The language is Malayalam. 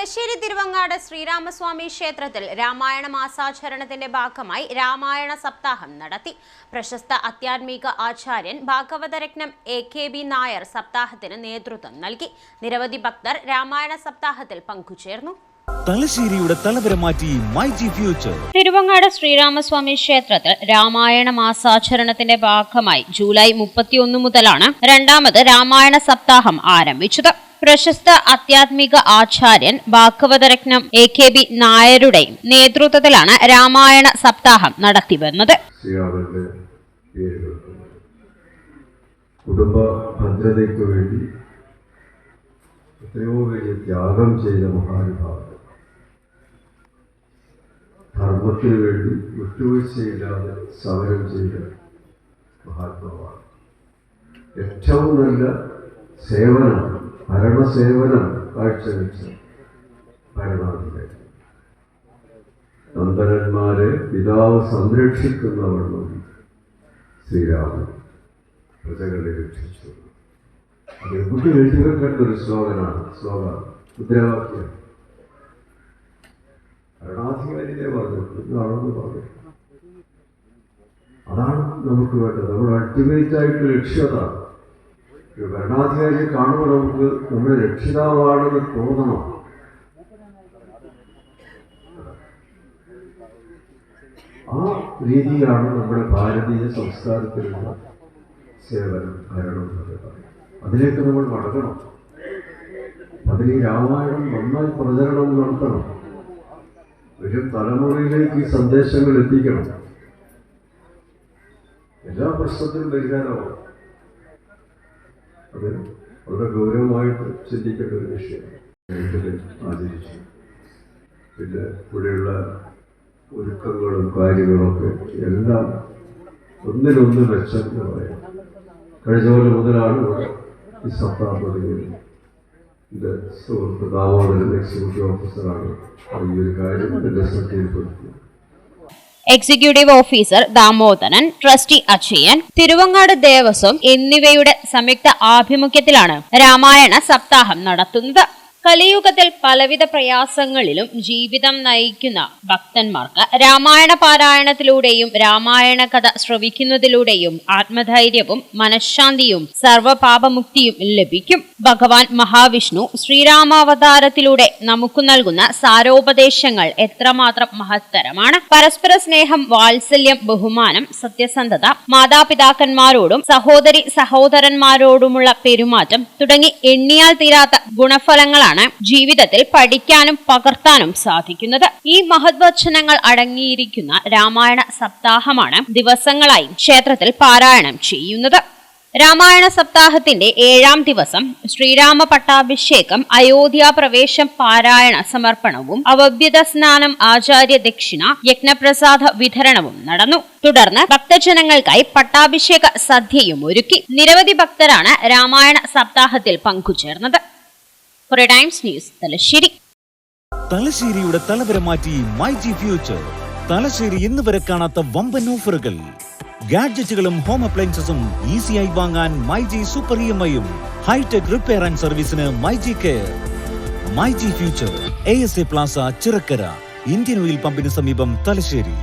തലശ്ശേരി തിരുവങ്ങാട് ശ്രീരാമസ്വാമി ക്ഷേത്രത്തിൽ രാമായണ മാസാചരണത്തിന്റെ ഭാഗമായി രാമായണ സപ്താഹം നടത്തി. പ്രശസ്ത അത്യാത്മിക ആചാര്യൻ ഭാഗവതരത്നം എ കെ ബി നായർ സപ്താഹത്തിന് നേതൃത്വം നൽകി. നിരവധി ഭക്തർ രാമായണ സപ്താഹത്തിൽ പങ്കുചേർന്നു. തലശ്ശേരിയുടെ തലവര മാറ്റി my G future. Thiruvangad Sreeramaswamy ക്ഷേത്രത്തിൽ രാമായണ മാസാചരണത്തിന്റെ ഭാഗമായി ജൂലൈ മുപ്പത്തിയൊന്ന് മുതലാണ് രണ്ടാമത് രാമായണ സപ്താഹം ആരംഭിച്ചത്. പ്രശസ്ത ആധ്യാത്മിക ആചാര്യൻ ഭാഗവതരത്നം എ കെ ബി നായരുടെയും നേതൃത്വത്തിലാണ് രാമായണ സപ്താഹം നടത്തിവന്നത് വന്നത് കുടുംബ ഭദ്രതയ്ക്ക് വേണ്ടി എത്രയോ വലിയ ത്യാഗം ചെയ്ത മഹാനുഭാവൻ. ധർമ്മത്തിന് വേണ്ടി വിട്ടുവീഴ്ചയില്ലാതെ സമരം ചെയ്ത മഹാത്മാവാണ്. ഏറ്റവും നല്ല സേവനം ഭരണസേവനം കാഴ്ചവെച്ച ഭരണാധികാരി നന്ദനന്മാരെ പിതാവ് സംരക്ഷിക്കുന്നവണ്ണം ശ്രീരാമൻ പ്രജകളെ രക്ഷിച്ചു. കുട്ടി എഴുതി വെക്കേണ്ട ഒരു ശ്ലോകനാണ്. ശ്ലോക മുദ്രാവാക്യം. ഭരണാധികാരിയെ പറഞ്ഞു. ഇതാണെന്ന് പറഞ്ഞു. അതാണ് നമുക്ക് വേണ്ടത്. നമ്മുടെ അൾട്ടിമേറ്റ് ആയിട്ട് ലക്ഷ്യം അതാണ്. ഒരു ഭരണാധികാരിയെ കാണുമ്പോൾ നമുക്ക് നമ്മുടെ രക്ഷിതാവാണെന്ന് തോന്നണം. ആ രീതിയാണ് നമ്മുടെ ഭാരതീയ സംസ്കാരത്തിലുള്ള സേവനം ഭരണം എന്നൊക്കെ പറയും അതിലേക്ക് നമ്മൾ മടങ്ങണം. അതിൽ ഈ രാമായണം നന്നായി പ്രചരണം നടത്തണം. ഒരു തലമുറയിലേക്ക് ഈ സന്ദേശങ്ങൾ എത്തിക്കണം. എല്ലാ പ്രശ്നത്തിനും പരിഹാരമാണ് അത് വളരെ ഗൗരവമായിട്ട് ചിന്തിക്കേണ്ട ഒരു വീട്ടിൽ ആചരിച്ചു. പിന്നെ ഇവിടെയുള്ള ഒരുക്കങ്ങളും കാര്യങ്ങളൊക്കെ എല്ലാം ഒന്നിനൊന്ന് മെച്ചം എന്ന് പറയാം കഴിഞ്ഞ പോലെ മുതലാണ് ഇവിടെ ഈ സപ്താഹം തുടങ്ങിയത്. എന്റെ സുഹൃത്ത് ദാമോദരൻ എക്സിക്യൂട്ടീവ് ഓഫീസറാണ് ഈ ഒരു കാര്യം എന്റെ ശ്രദ്ധയിൽപ്പെടുത്തിയത് executive officer Damodaran trustee Akshayan Thiruvangad Devaswom എന്നിവയുടെ സംയുക്ത ആഭിമുഖ്യത്തിലാണ് രാമായണ സപ്താഹം നടത്തുന്നത്. കലിയുഗത്തിൽ പലവിധ പ്രയാസങ്ങളിലും ജീവിതം നയിക്കുന്ന ഭക്തന്മാർക്ക് രാമായണ പാരായണത്തിലൂടെയും രാമായണ കഥ ശ്രവിക്കുന്നതിലൂടെയും ആത്മധൈര്യവും മനഃശാന്തിയും സർവപാപമുക്തിയും ലഭിക്കും. ഭഗവാൻ മഹാവിഷ്ണു ശ്രീരാമാവതാരത്തിലൂടെ നമുക്ക് നൽകുന്ന സാരോപദേശങ്ങൾ എത്രമാത്രം മഹത്തരമാണ്. പരസ്പര സ്നേഹം വാത്സല്യം ബഹുമാനം സത്യസന്ധത മാതാപിതാക്കന്മാരോടും സഹോദരി സഹോദരന്മാരോടുമുള്ള പെരുമാറ്റം തുടങ്ങി എണ്ണിയാൽ തീരാത്ത ഗുണഫലങ്ങളാണ് ജീവിതത്തിൽ പഠിക്കാനും പകർത്താനും സാധിക്കുന്നത്. ഈ മഹത്വചനങ്ങൾ അടങ്ങിയിരിക്കുന്ന രാമായണ സപ്താഹമാണ് ദിവസങ്ങളായി ക്ഷേത്രത്തിൽ പാരായണം ചെയ്യുന്നത്. രാമായണ സപ്താഹത്തിന്റെ ഏഴാം ദിവസം ശ്രീരാമ പട്ടാഭിഷേകം അയോധ്യ പ്രവേശം പാരായണ സമർപ്പണവും അവഭ്യത സ്നാനം ആചാര്യ ദക്ഷിണ യജ്ഞപ്രസാദ വിതരണവും നടന്നു. തുടർന്ന് ഭക്തജനങ്ങൾക്കായി പട്ടാഭിഷേക സദ്യയും ഒരുക്കി. നിരവധി ഭക്തരാണ് രാമായണ സപ്താഹത്തിൽ പങ്കുചേർന്നത്. കൊറേ ടൈംസ് ന്യൂസ് തലശ്ശേരി. തലശ്ശേരിയുടെ തലവര മാറ്റി മൈ ജി ഫ്യൂച്ചർ തലശ്ശേരി ഇന്ന് വരെ കാണാത്ത വമ്പൻ ഓഫറുകൾ. ഗാഡ്ജറ്റുകളും ഹോം അപ്ലയൻസസും ഈസിയായി വാങ്ങാൻ my G super E M ഐയും ഹൈടെക് റിപ്പയർ ആൻഡ് സർവീസിന് my G care my G future A S A plaza Chirakkara Indian oil പമ്പിന് സമീപം തലശ്ശേരി.